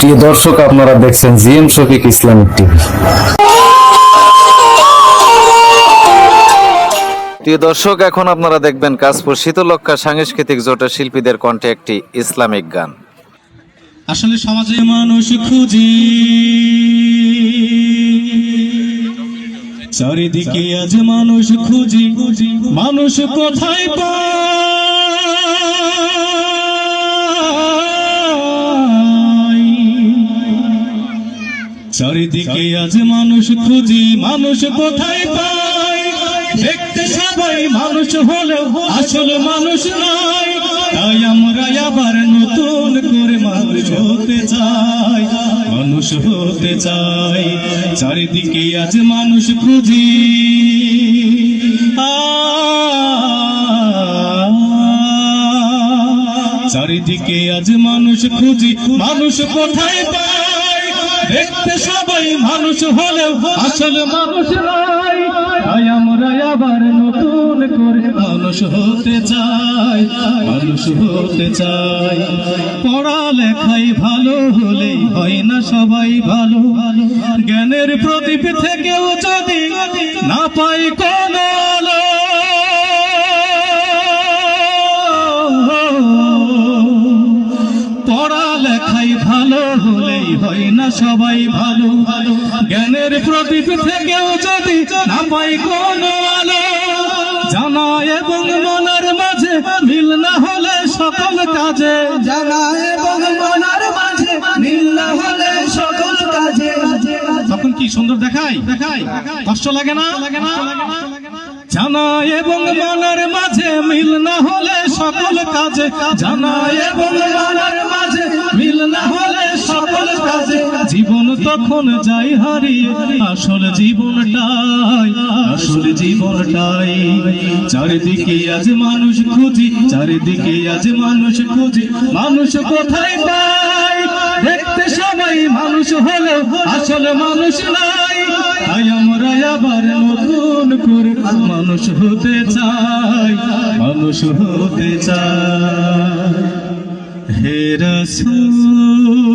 প্রিয় দর্শক আপনারা দেখছেন জিএম শফিক ইসলামিক টিভি। প্রিয় দর্শক এখন আপনারা দেখবেন কাশপুর শীতলক্ষা সাংস্কৃতিক জোটের শিল্পীদের কণ্ঠে একটি ইসলামিক গান। আসলে সমাজে মানুষ খুঁজি। চারিদিকে আজ মানুষ খুঁজি। মানুষ কোথায় পাই চারিদিকে আজ মানুষ খুঁজি মানুষ কোথায় পাই দেখতে সবাই মানুষ হলেও আসলে মানুষ নয় তাই আমরা আবার নতুন করে মানুষ হতে চাই মানুষ হতে চাই। চারিদিকে আজ মানুষ খুঁজি। চারিদিকে আজ মানুষ খুঁজি মানুষ কোথায় পাই দেখতে সবাই মানুষ হলেও আসলে মানুষ নয়। তাই আমরা আবার নতুন করে মানুষ হতে চাই, মানুষ হতে চাই। পড়ালেখাই ভালো হলেই হয় না সবাই ভালো। জ্ঞানের প্রদীপ থেকেও যদি না পাই কোনো পড়ালেখাই ভালো হলেই হয় না সবাই ভালো। ভালো জ্ঞানের প্রদীপ থেকেও যদি না পাই কোনো আলো জানা এবং মনের মাঝে মিল না হলে সকল কাজে। জানা এবং মনার মাঝে মিল না হলে সকল কাজে। তখন কি সুন্দর দেখাই দেখাই কষ্ট লাগে না? লাগে না? জানা এবং মনের মাঝে মিল না হলে সকল কাজে। জানা এবং মনের মাঝে মিল না হলে সকল কাজে জীবন তখন যাই হারিয়ে। আসল জীবনটাই আসল জীবনটাই। চারিদিকে আজ মানুষ খুঁজি, চারিদিকে আজ মানুষ খুঁজি। মানুষ কোথায় পাই দেখতে সবাই মানুষ হলো, আসলে মানুষ নাই। তাই আমরা আবার নতুন করে মানুষ হতে চাই, মানুষ হতে চাই। It's Sur